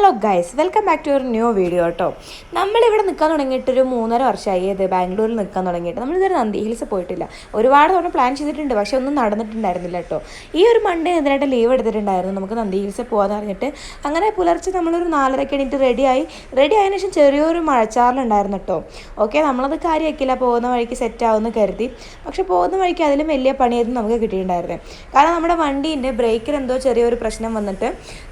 Hello guys welcome back to your new video കേട്ടോ നമ്മളിവിടെ നിൽക്കാൻ തുടങ്ങിയിട്ട് ഒരു മൂന്നര വർഷമായി. ഇത് ബാംഗ്ലൂരിൽ നിൽക്കാൻ തുടങ്ങിയിട്ട്. നമ്മളിതുവരെ നന്ദി ഹിൽസ് പോയിട്ടില്ല. ഒരുപാട് തവണ പ്ലാൻ ചെയ്തിട്ടുണ്ട് പക്ഷെ ഒന്നും നടന്നിട്ടുണ്ടായിരുന്നില്ല കേട്ടോ ഈ ഒരു മൺഡേ ഇതിനായിട്ട് ലീവ് എടുത്തിട്ടുണ്ടായിരുന്നു. നമുക്ക് നന്ദി ഹിൽസ് പോകാമെന്ന് പറഞ്ഞിട്ട്. അങ്ങനെ പുലർച്ചെ നമ്മളൊരു നാലരയ്ക്ക് എണീറ്റ് റെഡിയായി റെഡി ആയതിനു ശേഷം ചെറിയൊരു മഴച്ചാറിലുണ്ടായിരുന്നു കേട്ടോ ഓക്കെ നമ്മളത് കാര്യമാക്കില്ല പോകുന്ന വഴിക്ക് സെറ്റ് ആവുമെന്ന് കരുതി. പക്ഷെ പോകുന്ന വഴിക്ക് അതിലും വലിയ പണിയായിരുന്നു നമുക്ക് കിട്ടിയിട്ടുണ്ടായിരുന്നത് കാരണം നമ്മുടെ വണ്ടീന്റെ ബ്രേക്കിൽ എന്തോ ചെറിയൊരു പ്രശ്നം വന്നിട്ട്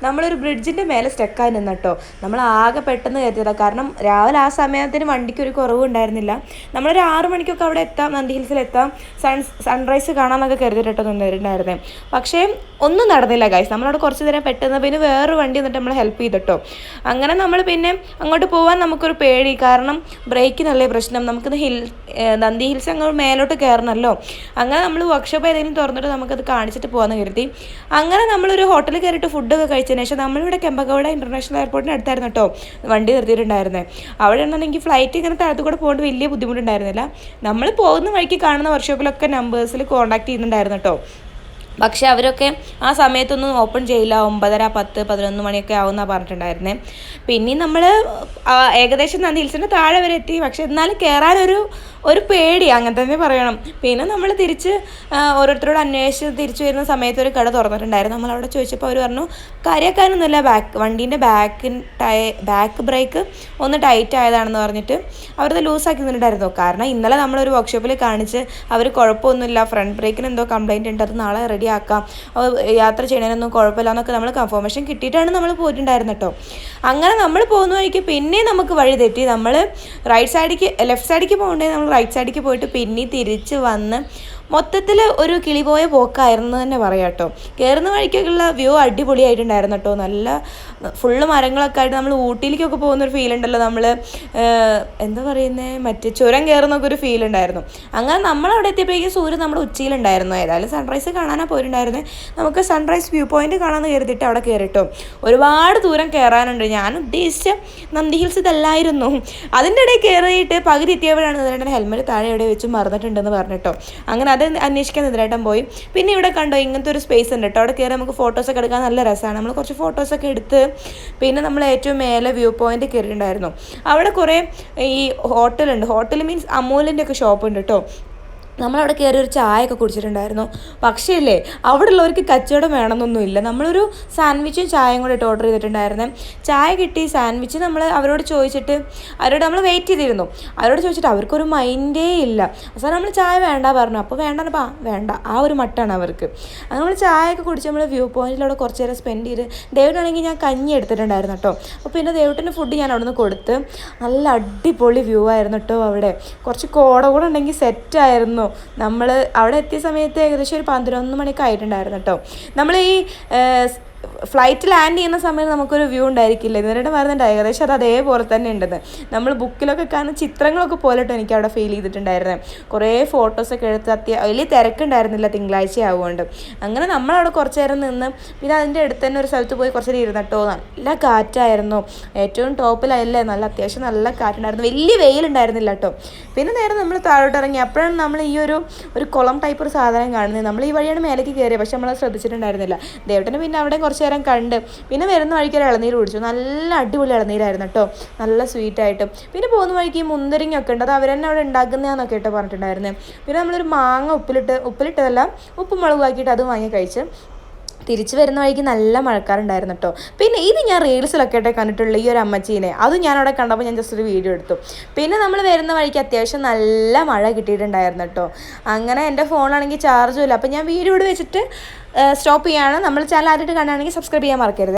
നമ്മളൊരു ബ്രിഡ്ജിന്റെ മേലെ സ്റ്റക്കായി നിന്നിട്ടോ. നമ്മൾ ആകെ പെട്ടെന്ന് കയറ്റിയതാ. കാരണം രാവിലെ ആ സമയത്തിന് വണ്ടിക്ക് ഒരു കുറവുണ്ടായിരുന്നില്ല നമ്മളൊരു ആറ് മണിക്കൊക്കെ അവിടെ എത്താം നന്ദി ഹിൽസിൽ എത്താം. സൺ സൺറൈസ് കാണാമെന്നൊക്കെ കരുതിയിട്ടോ നിന്നിട്ടുണ്ടായിരുന്നേ. പക്ഷേ ഒന്നും നടന്നില്ല ഗൈസ് നമ്മളവിടെ കുറച്ച് നേരം പെട്ടെന്ന് പിന്നെ വേറൊരു വണ്ടി വന്നിട്ട് നമ്മളെ ഹെൽപ്പ് ചെയ്തിട്ടോ. അങ്ങനെ നമ്മൾ പിന്നെ അങ്ങോട്ട് പോകാൻ നമുക്കൊരു പേടി. കാരണം ബ്രേക്കിനല്ലേ പ്രശ്നം. നമുക്കിത് ഹിൽ നന്ദി ഹിൽസ് അങ്ങോട്ട് മേലോട്ട് കയറണമല്ലോ. അങ്ങനെ നമ്മൾ വർക്ക്ഷോപ്പ് ഏതെങ്കിലും തുറന്നിട്ട് നമുക്കത് കാണിച്ചിട്ട് പോകാമെന്ന് കരുതി. അങ്ങനെ നമ്മളൊരു ഹോട്ടലിൽ കയറിയിട്ട് ഫുഡൊക്കെ കഴിച്ചതിന് ശേഷം നമ്മളിവിടെ കെമ്പകോട ഇന്റർനാഷണൽ എയർപോർട്ടിന് അടുത്തായിരുന്നു കേട്ടോ. വണ്ടി നിർത്തിയിട്ടുണ്ടായിരുന്നത് അവിടെ ആണെന്നുണ്ടെങ്കിൽ ഫ്ലൈറ്റ് ഇങ്ങനെ താഴത്തു കൂടെ പോകേണ്ട വലിയ ബുദ്ധിമുട്ടുണ്ടായിരുന്നില്ല. നമ്മൾ പോകുന്ന വഴിക്ക് കാണുന്ന വർക്ക്ഷോപ്പിലൊക്കെ നമ്പേഴ്സിൽ കോൺടാക്ട് ചെയ്യുന്നുണ്ടായിരുന്നു കേട്ടോ. പക്ഷെ അവരൊക്കെ ആ സമയത്തൊന്നും ഓപ്പൺ ചെയ്യില്ല. ഒമ്പതര പത്ത് പതിനൊന്ന് മണിയൊക്കെ ആവുമെന്നാണ് പറഞ്ഞിട്ടുണ്ടായിരുന്നേ. പിന്നെ നമ്മൾ ഏകദേശം നന്ദി ഹിൽസിന്റെ താഴെ വരെ എത്തി. പക്ഷെ എന്നാലും കയറാനൊരു ഒരു പേടി. അങ്ങനെ തന്നെ പറയണം. പിന്നെ നമ്മൾ തിരിച്ച് ഓരോരുത്തരോട് അന്വേഷിച്ച് തിരിച്ചു വരുന്ന സമയത്ത് ഒരു കട തുറന്നിട്ടുണ്ടായിരുന്നു. നമ്മൾ അവിടെ ചോദിച്ചപ്പോൾ അവർ പറഞ്ഞു കാര്യക്കാരൊന്നുമില്ല. ബാക്ക് വണ്ടീന്റെ ബാക്ക് ടയ ബാക്ക് ബ്രേക്ക് ഒന്ന് ടൈറ്റ് ആയതാണെന്ന് പറഞ്ഞിട്ട് അവരത് ലൂസാക്കി നിന്നിട്ടുണ്ടായിരുന്നു കാരണം ഇന്നലെ നമ്മളൊരു വർക്ക്ഷോപ്പിൽ കാണിച്ച് അവർ കുഴപ്പമൊന്നുമില്ല. ഫ്രണ്ട് ബ്രേക്കിന് എന്തോ കംപ്ലൈന്റ് ഉണ്ട്. അത് നാളെ റെഡി അത് യാത്ര ചെയ്യണതിനൊന്നും കുഴപ്പമില്ല എന്നൊക്കെ നമ്മൾ കൺഫർമേഷൻ കിട്ടിയിട്ടാണ് നമ്മൾ പോയിട്ടുണ്ടായിരുന്നത് കേട്ടോ. അങ്ങനെ നമ്മൾ പോകുന്ന വഴിക്ക് പിന്നെ നമുക്ക് വഴി തെറ്റി. നമ്മൾ റൈറ്റ് സൈഡിലേക്ക് ലെഫ്റ്റ് സൈഡിലേക്ക് പോകേണ്ടത് നമ്മൾ റൈറ്റ് സൈഡിലേക്ക് പോയിട്ട് പിന്നെ തിരിച്ച് വന്ന് മൊത്തത്തിൽ ഒരു കിളി പോയ പോക്കായിരുന്നു തന്നെ പറയാം കേട്ടോ. കയറുന്ന വഴിക്കൊക്കെയുള്ള വ്യൂ അടിപൊളിയായിട്ടുണ്ടായിരുന്നു കേട്ടോ. നല്ല ഫുള്ള് മരങ്ങളൊക്കെ ആയിട്ട് നമ്മൾ ഊട്ടിയിലേക്കൊക്കെ പോകുന്ന ഒരു ഫീൽ ഉണ്ടല്ലോ നമ്മൾ എന്താ പറയുന്നത് മറ്റേ ചുരം കയറുന്നൊക്കെ ഒരു ഫീൽ ഉണ്ടായിരുന്നു. അങ്ങനെ നമ്മൾ അവിടെ എത്തിയപ്പോഴേക്കും സൂര്യൻ നമ്മുടെ ഉച്ചയിലുണ്ടായിരുന്നു. ഏതായാലും സൺറൈസ് കാണാനാണ് പോയിട്ടുണ്ടായിരുന്നത് നമുക്ക് സൺറൈസ് വ്യൂ പോയിന്റ് കാണാമെന്ന് കരുതിയിട്ട് അവിടെ കയറിട്ടോ ഒരുപാട് ദൂരം കയറാനുണ്ട് ഞാൻ ഉദ്ദേശിച്ച നന്ദി ഹിൽസ് ഇതല്ലായിരുന്നു. അതിന്റെ ഇടയിൽ കയറിയിട്ട് പകുതി എത്തിയപ്പോഴാണ് ഹെൽമെറ്റ് താഴെ എവിടെ വെച്ച് മറന്നിട്ടുണ്ടെന്ന് പറഞ്ഞിട്ടോ. അങ്ങനെ അത് അന്വേഷിക്കാൻ ഇതിലേട്ടൻ പോയി. പിന്നെ ഇവിടെ കണ്ടോ ഇങ്ങനത്തെ ഒരു സ്പേസ് ഉണ്ട് കേട്ടോ അവിടെ കയറി നമുക്ക് ഫോട്ടോസ് ഒക്കെ എടുക്കാൻ നല്ല രസമാണ്. നമ്മൾ കുറച്ച് ഫോട്ടോസ് ഒക്കെ എടുത്ത് പിന്നെ നമ്മൾ ഏറ്റവും മേലെ വ്യൂ പോയിന്റ് കയറിയിട്ടുണ്ടായിരുന്നു അവിടെ കുറേ ഈ ഹോട്ടലുണ്ട് ഹോട്ടൽ മീൻസ് അമൂലിന്റെ ഒക്കെ ഷോപ്പ് ഉണ്ട് കേട്ടോ നമ്മളവിടെ കയറി ഒരു ചായയൊക്കെ കുടിച്ചിട്ടുണ്ടായിരുന്നു. പക്ഷേ അല്ലേ അവിടെ ഉള്ളവർക്ക് കച്ചവടം വേണമെന്നൊന്നുമില്ല. നമ്മളൊരു സാൻഡ്വിച്ചും ചായയും കൂടെ ഓർഡർ ചെയ്തിട്ടുണ്ടായിരുന്നു. ചായ കിട്ടി സാൻഡ്വിച്ച് നമ്മൾ അവരോട് ചോദിച്ചിട്ട് അവരോട് നമ്മൾ വെയിറ്റ് ചെയ്തിരുന്നു. അവരോട് ചോദിച്ചിട്ട് അവർക്കൊരു മൈൻഡേ ഇല്ല. അവസാനം നമ്മൾ ചായ വേണ്ട പറഞ്ഞു. അപ്പോൾ വേണ്ട വേണ്ട. ആ ഒരു മട്ടാണ് അവർക്ക്. അങ്ങനെ നമ്മൾ ചായയൊക്കെ കുടിച്ച് നമ്മൾ വ്യൂ പോയിന്റിലൂടെ കുറച്ച് നേരം സ്പെൻഡ് ചെയ്ത് ദേവിനാണെങ്കിൽ ഞാൻ കഞ്ഞി എടുത്തിട്ടുണ്ടായിരുന്നു കേട്ടോ അപ്പോൾ പിന്നെ ഡേവിഡിന് ഫുഡ് ഞാൻ അവിടെ നിന്ന് കൊടുത്ത് നല്ല അടിപൊളി വ്യൂ ആയിരുന്നു കേട്ടോ അവിടെ. കുറച്ച് കോട കൂടെ ഉണ്ടെങ്കിൽ സെറ്റായിരുന്നു നമ്മൾ അവിടെ എത്തിയ സമയത്ത് ഏകദേശം ഒരു പന്ത്രണ്ട് മണിയൊക്കെ ആയിട്ടുണ്ടായിരുന്നു കേട്ടോ. നമ്മൾ ഈ ഫ്ലൈറ്റ് ലാൻഡ് ചെയ്യുന്ന സമയത്ത് നമുക്കൊരു വ്യൂ ഉണ്ടായിരിക്കില്ല. ഇതിനിടെ വരുന്നുണ്ട് ഏകദേശം അത് അതേപോലെ തന്നെ ഉണ്ടെന്ന്. നമ്മൾ ബുക്കിലൊക്കെ കാണുന്ന ചിത്രങ്ങളൊക്കെ പോലെ കേട്ടോ എനിക്ക് അവിടെ ഫീൽ ചെയ്തിട്ടുണ്ടായിരുന്നത് കുറേ ഫോട്ടോസൊക്കെ എടുത്ത് അത്യ വലിയ തിരക്കുണ്ടായിരുന്നില്ല തിങ്കളാഴ്ച ആവുകൊണ്ട്. അങ്ങനെ നമ്മളവിടെ കുറച്ച് നേരം നിന്ന് പിന്നെ അതിന്റെ അടുത്ത് തന്നെ ഒരു സ്ഥലത്ത് പോയി കുറച്ച് നേരം ഇരുന്നിട്ടോ. നല്ല കാറ്റായിരുന്നു. ഏറ്റവും ടോപ്പിലല്ലേ? നല്ല അത്യാവശ്യം നല്ല കാറ്റുണ്ടായിരുന്നു. വലിയ വെയിലുണ്ടായിരുന്നില്ല കേട്ടോ. പിന്നെ നേരെ നമ്മൾ താഴോട്ട് ഇറങ്ങി. അപ്പോഴാണ് നമ്മൾ ഈ ഒരു ഒരു കുളം ടൈപ്പ് ഒരു സാധനം കാണുന്നത്. നമ്മൾ ഈ വഴിയാണ് മേലേക്ക് കയറിയത് പക്ഷെ നമ്മൾ ശ്രദ്ധിച്ചിട്ടുണ്ടായിരുന്നില്ല. ദേവട്ടന് പിന്നെ അവിടെ കുറച്ച് നേരം കണ്ട്. പിന്നെ വരുന്ന വഴിക്ക് ഒരു ഇളനീര് കുടിച്ചു. നല്ല അടിപൊളി ഇളനീരായിരുന്നു കേട്ടോ. നല്ല സ്വീറ്റ് ആയിട്ട്. പിന്നെ പോകുന്ന വഴിക്ക് ഈ മുന്തിരിങ്ങൊക്കെ ഉണ്ട്. അത് അവർ തന്നെ അവിടെ ഉണ്ടാക്കുന്നതാന്നൊക്കെ കേട്ടോ പറഞ്ഞിട്ടുണ്ടായിരുന്നത് പിന്നെ നമ്മളൊരു മാങ്ങ ഉപ്പിലിട്ട് ഉപ്പിലിട്ടതല്ല ഉപ്പും മുളകും ആക്കിയിട്ട് അത് വാങ്ങി കഴിച്ച്. തിരിച്ചു വരുന്ന വഴിക്ക് നല്ല മഴക്കാറുണ്ടായിരുന്നു കേട്ടോ പിന്നെ ഇത് ഞാൻ റീൽസിലൊക്കെ ആയിട്ട് കണ്ടിട്ടുള്ള ഈ ഒരു അമ്മച്ചീനെ അത് ഞാൻ അവിടെ കണ്ടപ്പോൾ ഞാൻ ജസ്റ്റ് ഒരു വീഡിയോ എടുത്തു. പിന്നെ നമ്മൾ വരുന്ന വഴിക്ക് അത്യാവശ്യം നല്ല മഴ കിട്ടിയിട്ടുണ്ടായിരുന്നു കേട്ടോ അങ്ങനെ എന്റെ ഫോണാണെങ്കിൽ ചാർജും ഇല്ല. അപ്പോൾ ഞാൻ വീഡിയോ ഇവിടെ വെച്ചിട്ട് സ്റ്റോപ്പ് ചെയ്യാണ്. നമ്മൾ ചാനൽ ആദ്യമായിട്ട് കാണുകയാണെങ്കിൽ സബ്സ്ക്രൈബ് ചെയ്യാൻ മറക്കരുത്.